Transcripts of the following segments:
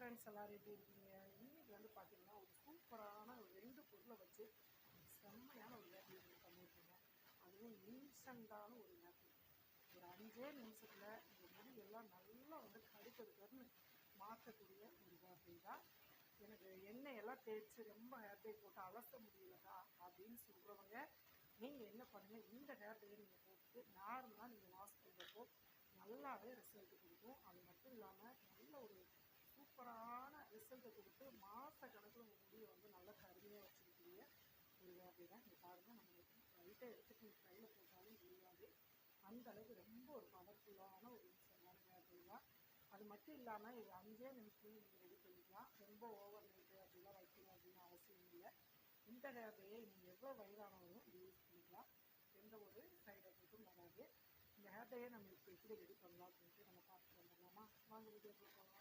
Friends எல்லோரும் எப்படி இருக்கீங்க? இன்றைக்கி வந்து பார்த்தீங்கன்னா ஒரு சூப்பரான ஒரு ரெண்டு பொருளை வச்சு செம்மையான ஒரு வேப்பி பண்ணியிருக்கீங்க. அதுவும் இன்ஸ்டண்ட்டான ஒரு வேப்பி ஒரு அஞ்சே நிமிஷத்தில் இந்த முடியெல்லாம் நல்லா வந்து கடுக்கடுக்கன்னு மாற்றக்கூடிய ஒரு வேப்பி தான் எனக்கு எண்ணெயெல்லாம் தேய்ச்சி ரொம்ப ஹேர் டே போட்டு அலச முடியலக்கா அப்படின்னு சொல்கிறவங்க நீங்கள் என்ன பண்ணுங்கள் இந்த ஹேர் டேயை நீங்கள் போட்டு நார்மலாக நீங்கள் வாஷ் பண்ணுறப்போ நல்லாவே ரிசல்ட் கொடுக்கும். அது மட்டும் இல்லாமல் நல்ல ஒரு சூப்பரான ரிசல்ட்டை கொடுத்து மாத கணக்கில் உங்கள் முடியை வந்து நல்லா கருமையாக வச்சுருக்கீங்க. ஒரு வேப்பை தான் இந்த பாருங்கள் நம்ம லைட்டாக எடுத்துட்டு நீங்கள் கையில் போட்டாலும் முடியாது அந்த அளவுக்கு ரொம்ப ஒரு பவர்ஃபுல்லான ஒரு இன்சலான வேப்பை தான் அது மட்டும் இல்லாமல் இது அஞ்சே நிமிஷத்துலையும் நீங்கள் ரெடி பண்ணிக்கலாம். ரொம்ப ஓவர் நைட்டு அப்படிலாம் வைக்கணும் அப்படின்னு அவசியம் இல்லை. இந்த வேப்பையை நீங்கள் எவ்வளோ வயதானவங்களும் இது யூஸ் பண்ணிக்கலாம். எந்த ஒரு சைடு எஃபெக்ட்டும் வராது. இந்த ஹேர் நம்ம இப்போ எப்படி ரெடி பண்ணலாம் அப்படின்ட்டு நம்ம பார்த்துட்டு வந்துடலாமா? வாங்க வீடியோ போகலாம்.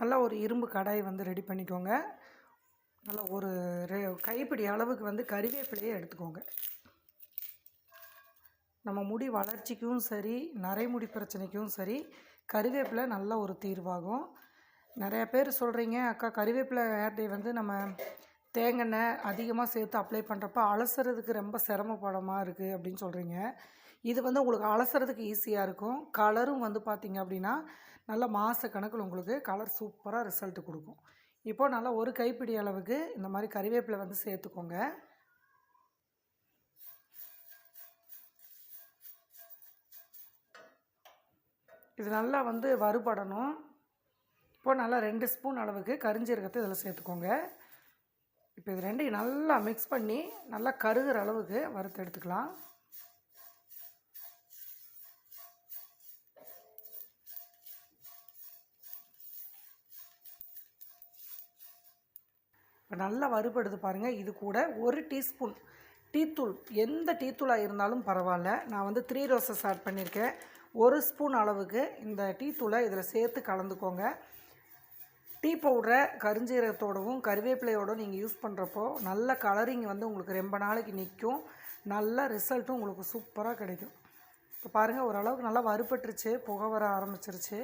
நல்லா ஒரு இரும்பு கடாய் வந்து ரெடி பண்ணிக்கோங்க. நல்லா ஒரு ரெ கைப்பிடி அளவுக்கு வந்து கறிவேப்பிலையே எடுத்துக்கோங்க. நம்ம முடி வளர்ச்சிக்கும் சரி நரைமுடி பிரச்சனைக்கும் சரி கறிவேப்பிலை நல்ல ஒரு தீர்வாகும். நிறைய பேர் சொல்கிறீங்க அக்கா கறிவேப்பிலை ஹேர் டே வந்து நம்ம தேங்காய் அதிகமாக சேர்த்து அப்ளை பண்ணுறப்ப அலசுறதுக்கு ரொம்ப சிரமப்படமாக இருக்குது அப்படின்னு சொல்கிறீங்க இது வந்து உங்களுக்கு அலசுறதுக்கு ஈஸியாக இருக்கும். கலரும் வந்து பார்த்திங்க அப்படின்னா நல்ல மாத கணக்கில் உங்களுக்கு கலர் சூப்பராக ரிசல்ட் கொடுக்கும். இப்போது நல்லா ஒரு கைப்பிடி அளவுக்கு இந்த மாதிரி கறிவேப்பிலை வந்து சேர்த்துக்கோங்க. இது நல்லா வந்து வறுபடணும். இப்போது நல்லா ரெண்டு ஸ்பூன் அளவுக்கு கரிஞ்சீரகத்தை இதில் சேர்த்துக்கோங்க. இப்போ இது ரெண்டையும் நல்லா மிக்ஸ் பண்ணி நல்லா கருகிற அளவுக்கு வறுத்து எடுத்துக்கலாம். இப்போ நல்லா வறுபடுது பாருங்கள் இது கூட ஒரு டீஸ்பூன் டீத்தூள். எந்த டீத்தூளாக இருந்தாலும் பரவாயில்ல. நான் வந்து த்ரீ ரோசஸ் ஆட் பண்ணியிருக்கேன். ஒரு ஸ்பூன் அளவுக்கு இந்த டீத்தூளை இதில் சேர்த்து கலந்துக்கோங்க. டீ பவுடரை கருஞ்சீரகத்தோடவும் கருவேப்பிலையோடவும் நீங்கள் யூஸ் பண்ணுறப்போ நல்ல கலரிங் வந்து உங்களுக்கு ரொம்ப நாளைக்கு நிற்கும் நல்ல ரிசல்ட்டும் உங்களுக்கு சூப்பராக கிடைக்கும். இப்போ பாருங்கள் ஓரளவுக்கு நல்லா வறுபட்டுருச்சு. புகை வர ஆரம்பிச்சிருச்சு.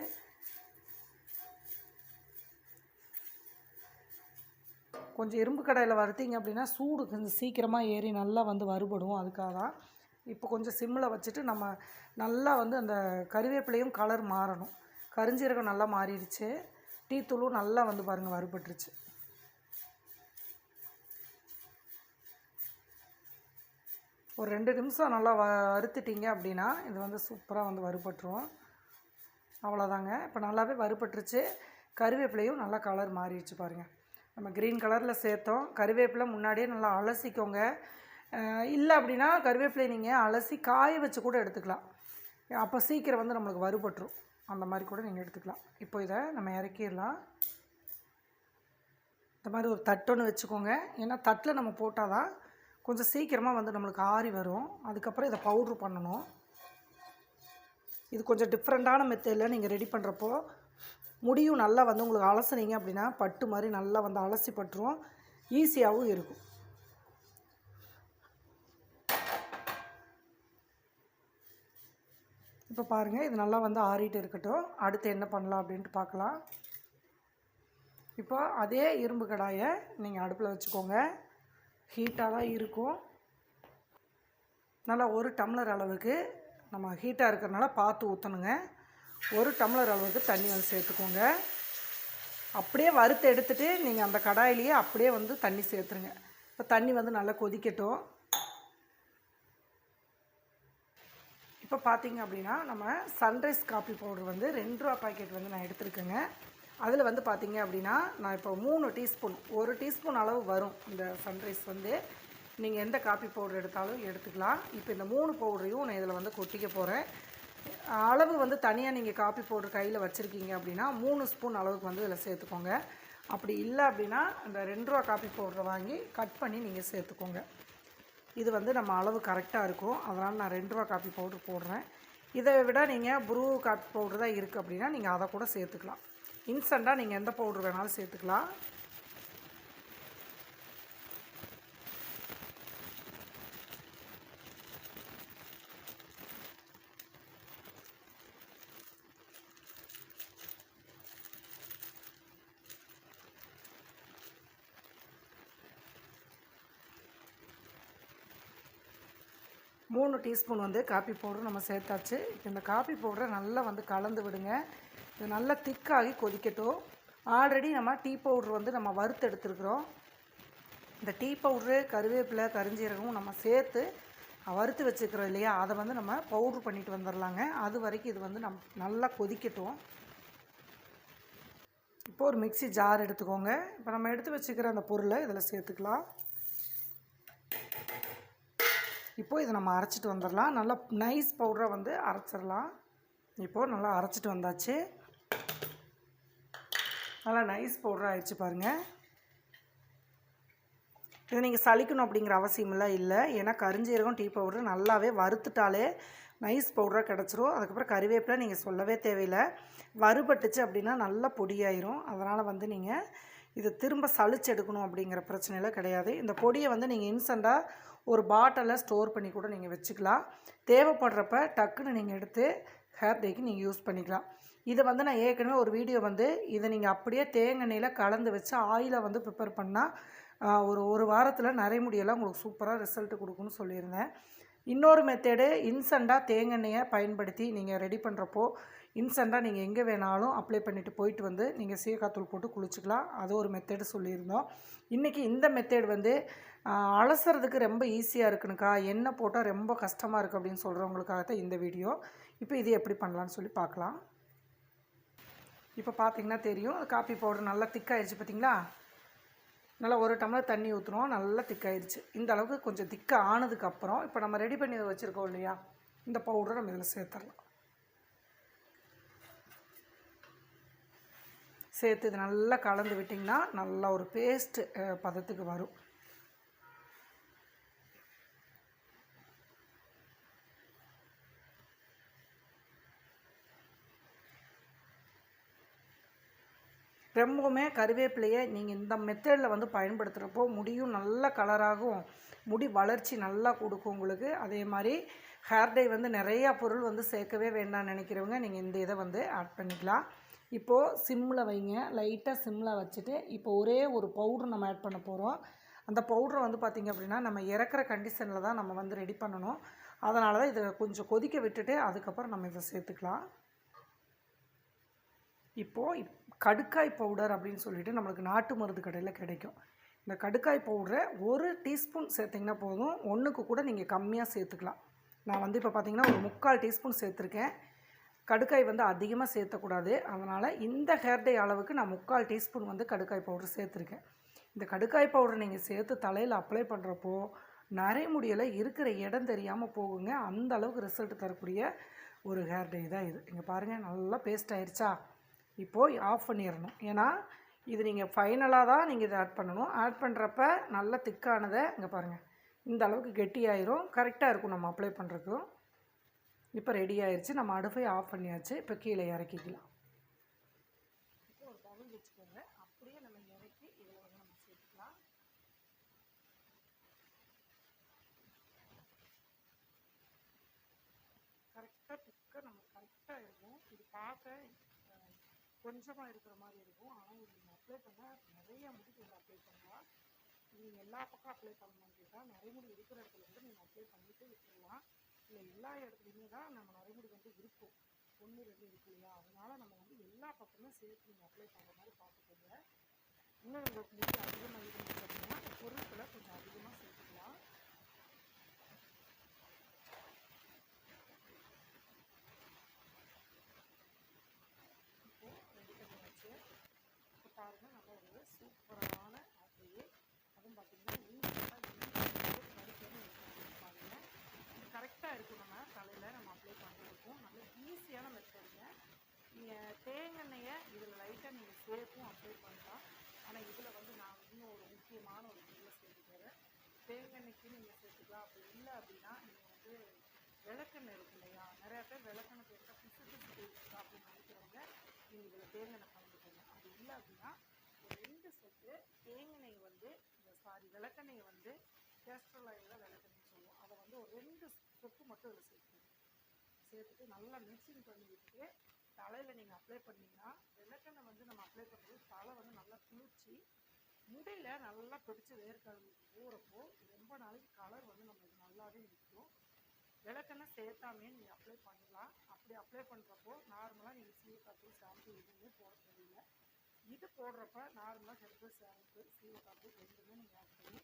கொஞ்சம் இரும்பு கடையில் வறுத்தீங்க அப்படின்னா சூடு கொஞ்சம் சீக்கிரமாக ஏறி நல்லா வந்து வறுபடும் அதுக்காக தான். இப்போ கொஞ்சம் சிம்மில் வச்சுட்டு நம்ம நல்லா வந்து அந்த கருவேப்பிலையும் கலர் மாறணும். கரிஞ்சீரகம் நல்லா மாறிடுச்சு. டீத்தூளும் நல்லா வந்து பாருங்கள் வறுபட்டுருச்சு. ஒரு ரெண்டு நிமிஷம் நல்லா வ வறுத்துட்டிங்க அப்படின்னா இது வந்து சூப்பராக வந்து வறுபட்டுரும். அவ்வளோதாங்க இப்போ நல்லாவே வறுபட்டுருச்சு. கருவேப்பிலையும் நல்லா கலர் மாறிடுச்சு பாருங்கள் நம்ம க்ரீன் கலரில் சேர்த்தோம். கருவேப்பிலை முன்னாடியே நல்லா அலசிக்கோங்க. இல்லை அப்படின்னா கருவேப்பிலை நீங்கள் அலசி காய வச்சு கூட எடுத்துக்கலாம். அப்போ சீக்கிரம் வந்து நம்மளுக்கு வறுபட்டுரும். அந்த மாதிரி கூட நீங்கள் எடுத்துக்கலாம். இப்போ இதை நம்ம இறக்கிடலாம். இந்த மாதிரி ஒரு தட்டொன்று வச்சுக்கோங்க. ஏன்னா தட்டில் நம்ம போட்டால் தான் கொஞ்சம் சீக்கிரமாக வந்து நம்மளுக்கு ஆறி வரும். அதுக்கப்புறம் இதை பவுட்ரு பண்ணணும். இது கொஞ்சம் டிஃப்ரெண்ட்டான மெத்தடில் நீங்கள் ரெடி பண்ணுறப்போ முடியும் நல்லா வந்து உங்களுக்கு அலசுனீங்க அப்படின்னா பட்டு மாதிரி நல்லா வந்து அலசி பட்டுரும் ஈஸியாகவும் இருக்கும். இப்போ பாருங்கள் இது நல்லா வந்து ஆறிட்டு இருக்கட்டும். அடுத்து என்ன பண்ணலாம் அப்படின்ட்டு பார்க்கலாம். இப்போ அதே இரும்பு கடாயை நீங்கள் அடுப்பில் வச்சுக்கோங்க. ஹீட்டாக தான் இருக்கும். நல்லா ஒரு டம்ளர் அளவுக்கு நம்ம ஹீட்டாக இருக்கிறனால பார்த்து ஊற்றணுங்க ஒரு டம்ளர் அளவுக்கு தண்ணி வந்து சேர்த்துக்கோங்க. அப்படியே வறுத்து எடுத்துகிட்டு நீங்கள் அந்த கடாயிலேயே அப்படியே வந்து தண்ணி சேர்த்துருங்க. இப்போ தண்ணி வந்து நல்லா கொதிக்கட்டும். இப்போ பார்த்தீங்க அப்படின்னா நம்ம சன்ரைஸ் காஃபி பவுடர் வந்து ரெண்டு ரூபா பாக்கெட் வந்து நான் எடுத்துருக்கேங்க. அதில் வந்து பார்த்திங்க அப்படின்னா நான் இப்போ மூணு டீஸ்பூன் ஒரு டீஸ்பூன் அளவு வரும் இந்த சன்ரைஸ் வந்து. நீங்கள் எந்த காஃபி பவுடர் எடுத்தாலும் எடுத்துக்கலாம். இப்போ இந்த மூணு பவுடரையும் நான் இதில் வந்து கொட்டிக்க போகிறேன் அளவு வந்து தனியாக நீங்கள் காப்பி பவுடர் கையில் வச்சுருக்கீங்க அப்படின்னா மூணு ஸ்பூன் அளவுக்கு வந்து இதில் சேர்த்துக்கோங்க. அப்படி இல்லை அப்படின்னா இந்த ரெண்டு ரூபா காப்பி பவுடரை வாங்கி கட் பண்ணி நீங்கள் சேர்த்துக்கோங்க. இது வந்து நம்ம அளவு கரெக்டாக இருக்கும். அதனால் நான் ரெண்டு ரூபா காப்பி பவுடர் போடுறேன். இதை விட நீங்கள் ப்ரூ காப்பி பவுடர் தான் இருக்குது அப்படின்னா நீங்கள் அதை கூட சேர்த்துக்கலாம். இன்ஸ்டண்ட்டாக நீங்கள் எந்த பவுடர் வேணாலும் சேர்த்துக்கலாம். மூணு டீஸ்பூன் வந்து காப்பி பவுடர் நம்ம சேர்த்தாச்சு. இப்போ இந்த காப்பி பவுடரை நல்லா வந்து கலந்து விடுங்க. இது நல்லா திக்காகி கொதிக்கட்டும். ஆல்ரெடி நம்ம டீ பவுடர் வந்து நம்ம வறுத்து எடுத்துருக்குறோம். இந்த டீ பவுட்ரு கருவேப்பிலை கரிஞ்சீரகம் நம்ம சேர்த்து வறுத்து வச்சுக்கிறோம் இல்லையா? அதை வந்து நம்ம பவுட்ரு பண்ணிட்டு வந்துடலாங்க அது வரைக்கும் இது வந்து நம் நல்லா கொதிக்கட்டும். இப்போ ஒரு மிக்ஸி ஜார் எடுத்துக்கோங்க. இப்போ நம்ம எடுத்து வச்சுக்கிற அந்த பொருளை இதில் சேர்த்துக்கலாம். இப்போது இதை நம்ம அரைச்சிட்டு வந்துடலாம். நல்லா நைஸ் பவுடரை வந்து அரைச்சிடலாம். இப்போது நல்லா அரைச்சிட்டு வந்தாச்சு. நல்லா நைஸ் பவுடர் ஆயிடுச்சு பாருங்கள் இது நீங்கள் சலிக்கணும் அப்படிங்கிற அவசியமெல்லாம் இல்லை. ஏன்னா கரிஞ்சீரகம் டீ பவுடர் நல்லாவே வறுத்துட்டாலே நைஸ் பவுடராக கிடச்சிரும். அதுக்கப்புறம் கறிவேப்பிலை நீங்கள் சொல்லவே தேவையில்லை. வறுபட்டுச்சு அப்படின்னா நல்லா பொடியாயிரும். அதனால் வந்து நீங்கள் இது திரும்ப சளிச்சு எடுக்கணும் அப்படிங்கிற பிரச்சனையெல்லாம் கிடையாது. இந்த பொடியை வந்து நீங்கள் இன்ஸ்டண்ட்டாக ஒரு பாட்டிலில் ஸ்டோர் பண்ணி கூட நீங்கள் வச்சுக்கலாம். தேவைப்படுறப்ப டக்குன்னு நீங்கள் எடுத்து ஹேர் டேக்கு நீங்கள் யூஸ் பண்ணிக்கலாம். இதை வந்து நான் ஏற்கனவே ஒரு வீடியோ வந்து இதை நீங்கள் அப்படியே தேங்காய் கலந்து வச்சு ஆயிலை வந்து ப்ரிப்பேர் பண்ணால் ஒரு ஒரு வாரத்தில் நரைமுடியெல்லாம் உங்களுக்கு சூப்பராக ரிசல்ட் கொடுக்குன்னு சொல்லியிருந்தேன். இன்னொரு மெத்தேடு இன்ஸ்டண்ட்டாக தேங்காய் எண்ணெயை பயன்படுத்தி நீங்கள் ரெடி பண்ணுறப்போ இன்ஸ்டண்ட்டாக நீங்கள் எங்கே வேணாலும் அப்ளை பண்ணிவிட்டு போயிட்டு வந்து நீங்கள் சீக்காத்தூள் போட்டு குளிச்சுக்கலாம். அது ஒரு மெத்தேடு சொல்லியிருந்தோம். இன்றைக்கி இந்த மெத்தேடு வந்து அலசுறதுக்கு ரொம்ப ஈஸியாக இருக்குனுக்கா? எண்ணெய் போட்டால் ரொம்ப கஷ்டமாக இருக்குது அப்படின்னு சொல்கிறவங்களுக்காக தான் இந்த வீடியோ. இப்போ இது எப்படி பண்ணலான்னு சொல்லி பார்க்கலாம். இப்போ பார்த்தீங்கன்னா தெரியும். காப்பி பவுடர் நல்லா திக்காயிடுச்சு பார்த்தீங்களா? நல்லா ஒரு டம்ளர் தண்ணி ஊற்றுனோம் நல்லா திக்காயிடுச்சு இந்த அளவுக்கு கொஞ்சம் திக்காக ஆனதுக்கப்புறம் இப்போ நம்ம ரெடி பண்ணி வச்சுருக்கோம் இல்லையா? இந்த பவுடரை நம்ம இதில் சேர்த்துடலாம். சேர்த்து இது நல்லா கலந்து விட்டிங்கன்னா நல்லா ஒரு பேஸ்ட்டு பதத்துக்கு வரும். ரொம்பவுமே கருவேப்பிலையை நீங்கள் இந்த மெத்தடில் வந்து பயன்படுத்துகிறப்போ முடியும் நல்ல கலராகும் முடி வளர்ச்சி நல்லா கொடுக்கும் உங்களுக்கு. அதே மாதிரி ஹேர் டை வந்து நிறையா பொருள் வந்து சேர்க்கவே வேண்டாம்னு நினைக்கிறவங்க நீங்கள் இந்த இதை வந்து ஆட் பண்ணிக்கலாம். இப்போது சிம்மில் வைங்க. லைட்டாக சிம்மில் வச்சுட்டு இப்போ ஒரே ஒரு பவுட்ரு நம்ம ஆட் பண்ண போகிறோம் அந்த பவுட்ரை வந்து பார்த்திங்க அப்படின்னா நம்ம இறக்குற கண்டிஷனில் தான் நம்ம வந்து ரெடி பண்ணணும். அதனால தான் இதை கொஞ்சம் கொதிக்க விட்டுட்டு அதுக்கப்புறம் நம்ம இதை சேர்த்துக்கலாம். இப்போது கடுக்காய் பவுடர் அப்படின்னு சொல்லிட்டு நம்மளுக்கு நாட்டு மருந்து கடையில் கிடைக்கும். இந்த கடுக்காய் பவுடரை ஒரு டீஸ்பூன் சேர்த்திங்கன்னா போதும். ஒன்றுக்கு கூட நீங்கள் கம்மியாக சேர்த்துக்கலாம். நான் வந்து இப்போ பார்த்தீங்கன்னா ஒரு முக்கால் டீஸ்பூன் சேர்த்துருக்கேன். கடுக்காய் வந்து அதிகமாக சேர்த்தக்கூடாது. அதனால் இந்த ஹேர் டே அளவுக்கு நான் முக்கால் டீஸ்பூன் வந்து கடுக்காய் பவுடர் சேர்த்துருக்கேன். இந்த கடுக்காய் பவுடர் நீங்கள் சேர்த்து தலையில் அப்ளை பண்ணுறப்போ நரைமுடியில் இருக்கிற இடம் தெரியாமல் போகுங்க. அந்த அளவுக்கு ரிசல்ட் தரக்கூடிய ஒரு ஹேர் டே தான் இது. இங்கே பாருங்கள் நல்லா பேஸ்ட் ஆயிடுச்சா இப்போது ஆஃப் பண்ணிடணும். ஏன்னா இது நீங்கள் ஃபைனலாக தான் நீங்கள் இதை ஆட் பண்ணணும். ஆட் பண்ணுறப்ப நல்லா திக்கானதை இங்கே பாருங்கள் இந்த அளவுக்கு கெட்டியாயிரும். கரெக்டாக இருக்கும் நம்ம அப்ளை பண்ணுறதுக்கும் இப்போ ரெடி ஆயிடுச்சு நம்ம அடுப்பை ஆஃப் பண்ணியாச்சு. இப்போ கீழே இறக்கிக்கலாம். இப்போ ஒரு பவுல் வச்சுக்கோங்க அப்படியே நம்ம இறக்கி இதில் வந்து நம்ம சேர்த்துக்கலாம் கரெக்டாக திக்காக நம்ம கரெக்டாக இருக்கும். இது பார்க்க கொஞ்சமாக இருக்கிற மாதிரி இருக்கும். ஆனால் இது நீங்கள் அப்ளை பண்ணால் நிறைய முடிக்கு வந்து அப்ளை பண்ணலாம். நீங்கள் எல்லா பக்கம் அப்ளை பண்ணணும்னு நிறைய முடி இருக்கிற இடத்துல வந்து நீங்கள் அப்ளை பண்ணிவிட்டு விட்டுடலாம் இல்லை எல்லா இடத்துலையுமே தான் நம்ம நரைமுடி வந்து இருக்கும். ஒன்று ரெண்டு இருக்கு இல்லையா? அதனால் நம்ம வந்து எல்லா பக்கமும் சேர்த்து நீங்கள் அப்ளை பண்ணுற மாதிரி பார்த்துக்கோங்க. இன்னும் உங்களுக்கு முடி அதிகமாக இருந்துச்சு அப்படின்னா பொருட்களை கொஞ்சம் அதிகமாக சேர்த்துக்கோங்க பாருங்கள் நல்ல ஒரு சூப்பரான அப்படியே அதுவும் பார்த்தீங்கன்னா பாருங்கள் கரெக்டாக இருக்கும் நம்ம தலையில் நம்ம அப்ளை பண்ணுறதுக்கும் நல்ல ஈஸியான மெத்தடுங்க நீங்கள் தேங்கெண்ணெயை இதில் சேஃபும் அப்ளை பண்ணலாம் ஆனால் இதில் வந்து நான் இன்னும் ஒரு முக்கியமான ஒரு பொருளை சேர்த்துக்கிறேன் தேங்கெண்ணெய்க்கு நீங்கள் சேர்த்துக்கலாம். அப்படி இல்லை அப்படின்னா நீங்கள் வந்து விளக்கெண்ணெய் இருக்கு இல்லையா? நிறையா பேர் விளக்கெண்ணெய் சேர்த்தா பிசு பிசு அப்படின்னு நினைக்கிறவங்க நீங்கள் இதில் தேங்கெண்ணெய் கலந்துக்கோங்க. அப்படி இல்லை அப்படின்னா ஒரு ரெண்டு சொட்டு தேங்கெண்ணெய் வந்து இந்த சாரி விளக்கெண்ணெயை வந்து கேஸ்ட்ரல் ஆயில் விளக்கெண்ணெய் சொல்லுவோம். அதை வந்து ஒரு ரெண்டு சொட்டு மட்டும் இதில் சேர்த்துக்கணும் சேர்த்துட்டு நல்லா மிக்சிங் பண்ணி விட்டுட்டு தலையில் நீங்கள் அப்ளை பண்ணிங்கன்னா விளக்கெண்ணெய் வந்து நம்ம அப்ளை பண்ணுறது தலை வந்து நல்லா குளிர்ச்சி முடியல நல்லா பிடிச்சி வேர்க்கடலுக்கு ஊறப்போ ரொம்ப நாளைக்கு கலர் வந்து நம்மளுக்கு நல்லாவே நிற்கும். விளக்கெண்ணெய் சேர்த்தாமே நீங்கள் அப்ளை பண்ணலாம். அப்படி அப்ளை பண்ணுறப்போ நார்மலாக நீங்கள் சீவக்காப்பு ஷாம்பு எதுவுமே போட தெரியல இது போடுறப்ப நார்மலாக ஹெர்பல் ஷாம்பு சீவக்காப்பு ரெண்டுமே நீங்கள் ஆட் பண்ணி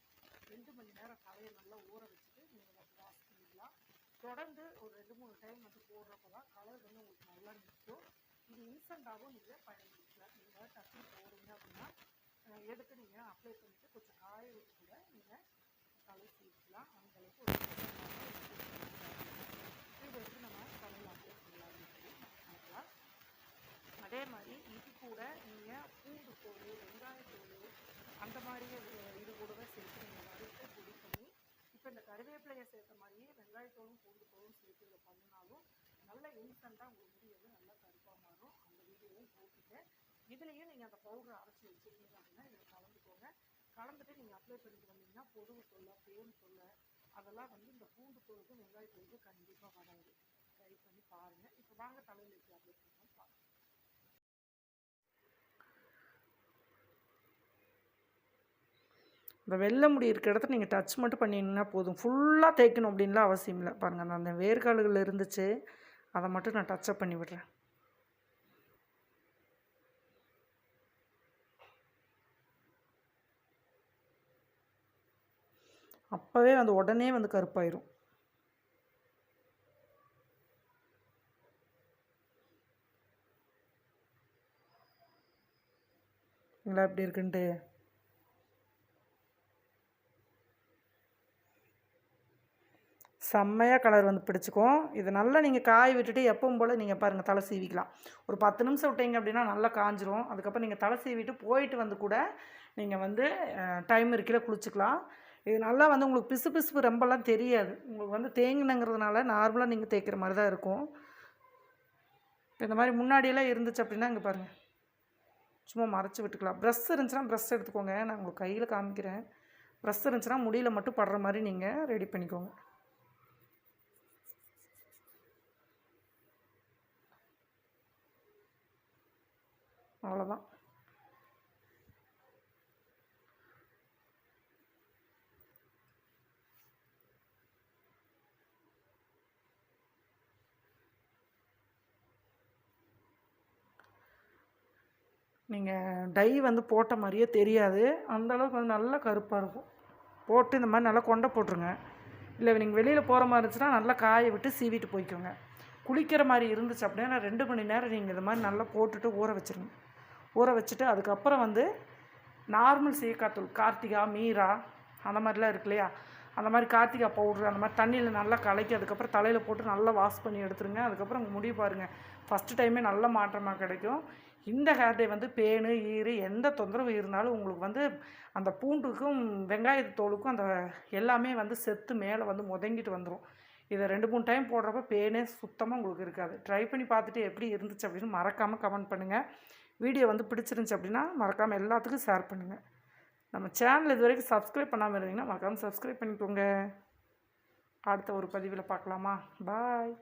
ரெண்டு மணி நேரம் தலையை நல்லா ஊற வச்சுட்டு நீங்கள் வந்து வாஷ் தொடர்ந்து ஒரு ரெண்டு மூணு டைம் வந்து போடுறப்ப தான் கலர் வந்து உங்களுக்கு நல்லா நிற்கும். இது இன்ஸ்டண்ட்டாகவும் நீங்கள் பயன்படுத்தலாம். நீங்கள் டக்குனு போடுறீங்க அப்படின்னா எடுத்து நீங்கள் அப்ளை பண்ணிவிட்டு கொஞ்சம் காய விட்டு கூட நீங்கள் தலை சேர்த்துக்கலாம். அந்த அளவுக்கு ஒரு இது வந்து நம்ம தலையில் அப்ளை பண்ணலாம். அப்படின்னு அதே மாதிரி இது கூட நீங்கள் பூண்டு தோல் வெங்காயத்தோல் அந்த மாதிரியே இது கூடவே சேர்த்து நீங்கள் இப்போ இந்த கருவேப்பிலையை சேர்த்த மாதிரியே வெங்காயத்தோலும் பூண்டு தோலும் சேர்த்து இதை பண்ணினாலும் நல்ல இன்ஸ்டண்ட்டாக உங்கள் முடி வந்து நல்லா கருப்பாக மாறும் அந்த வீடியோவும் போட்டுட்டு இதுலேயும் நீங்கள் அந்த பவுடரை அரைச்சி வச்சுருக்கீங்க அப்படின்னா இதில் கலந்துக்கோங்க. கலந்துட்டு நீங்கள் அப்ளை பண்ணிட்டு வந்தீங்கன்னா பொதுவு தொல்லை பேன் தொல்லை அதெல்லாம் வந்து இந்த பூண்டு தோலுக்கும் வெங்காயத்தோலுக்கும் கண்டிப்பாக வராது. ட்ரை பண்ணி பாருங்கள் இப்போ வாங்க தலையில் வச்சு அப்ளை பண்ணுவோம் பாருங்கள் இந்த வெள்ளை முடி இருக்கிற இடத்துல நீங்கள் டச் மட்டும் பண்ணிங்கன்னா போதும். ஃபுல்லாக தேய்க்கணும் அப்படின்லாம் அவசியம் இல்லை. பாருங்கள் அந்த அந்த வேர்கால்கள் இருந்துச்சு. அதை மட்டும் நான் டச்சப் பண்ணி விடுறேன். அப்போவே வந்து உடனே வந்து கருப்பாயிரும். இல்லை எப்படி இருக்குன்ட்டு? செம்மையாக கலர் வந்து பிடிச்சிக்கும். இது நல்லா நீங்கள் காய விட்டுட்டு எப்பவும் போல் நீங்கள் பாருங்கள் தலை சீவிக்கலாம். ஒரு பத்து நிமிஷம் விட்டீங்க அப்படின்னா நல்லா காஞ்சிரும். அதுக்கப்புறம் நீங்கள் தலை சீவிட்டு போயிட்டு வந்து கூட நீங்கள் வந்து டைம் இருக்கையில் குளிச்சுக்கலாம். இது நல்லா வந்து உங்களுக்கு பிசு பிசுப்பு ரொம்பலாம் தெரியாது. உங்களுக்கு வந்து தேங்கினங்கிறதுனால நார்மலாக நீங்கள் தேய்க்கிற மாதிரி தான் இருக்கும். இந்த மாதிரி முன்னாடியெல்லாம் இருந்துச்சு அப்படின்னா இங்கே பாருங்கள் சும்மா மறைச்சி விட்டுக்கலாம். ப்ரெஷ் இருந்துச்சுன்னா ப்ரெஷ் எடுத்துக்கோங்க. நான் உங்களுக்கு கையில் காமிக்கிறேன். ப்ரெஷ் இருந்துச்சுன்னா முடியல மட்டும் படுற மாதிரி நீங்கள் ரெடி பண்ணிக்கோங்க. அவ்வளோதான் நீங்கள் டை வந்து போட்ட மாதிரியே தெரியாது. அந்தளவுக்கு வந்து நல்லா கருப்பாக இருக்கும். போட்டு இந்த மாதிரி நல்லா கொண்டை போட்டுருங்க. இல்லை நீங்கள் வெளியில் போகிற மாதிரி இருந்துச்சுன்னா நல்லா காய விட்டு சீவிட்டு போய்க்கோங்க. குளிக்கிற மாதிரி இருந்துச்சு அப்படின்னா ரெண்டு மணி நேரம் நீங்கள் இந்த மாதிரி நல்லா போட்டுட்டு ஊற வச்சிருங்க. ஊற வச்சுட்டு அதுக்கப்புறம் வந்து நார்மல் சீக்காத்தூள் கார்த்திகா மீரா அந்த மாதிரிலாம் இருக்கு இல்லையா? அந்த மாதிரி கார்த்திகா பவுட்ரு அந்த மாதிரி தண்ணியில் நல்லா கலக்கி அதுக்கப்புறம் தலையில் போட்டு நல்லா வாஷ் பண்ணி எடுத்துருங்க. அதுக்கப்புறம் உங்கள் முடி பாருங்கள் ஃபஸ்ட்டு டைமே நல்ல மாற்றமாக கிடைக்கும். இந்த ஹேர் டே வந்து பேனு ஈறு எந்த தொந்தரவு இருந்தாலும் உங்களுக்கு வந்து அந்த பூண்டுக்கும் வெங்காயத்தோலுக்கும் அந்த எல்லாமே வந்து செத்து மேலே வந்து முதங்கிட்டு வந்துடும் இதை ரெண்டு மூணு டைம் போடுறப்ப பேனே சுத்தமாக உங்களுக்கு இருக்காது. ட்ரை பண்ணி பார்த்துட்டு எப்படி இருந்துச்சு அப்படின்னு மறக்காமல் கமெண்ட் பண்ணுங்கள் வீடியோ வந்து பிடிச்சிருந்துச்சி அப்படின்னா மறக்காமல் எல்லாத்துக்கும் ஷேர் பண்ணுங்கள் நம்ம சேனல் இது வரைக்கும் சப்ஸ்கிரைப் பண்ணாமல் இருந்தீங்கன்னா மறக்காமல் சப்ஸ்கிரைப் பண்ணிக்கோங்க. அடுத்த ஒரு பதிவில் பார்க்கலாமா? பாய்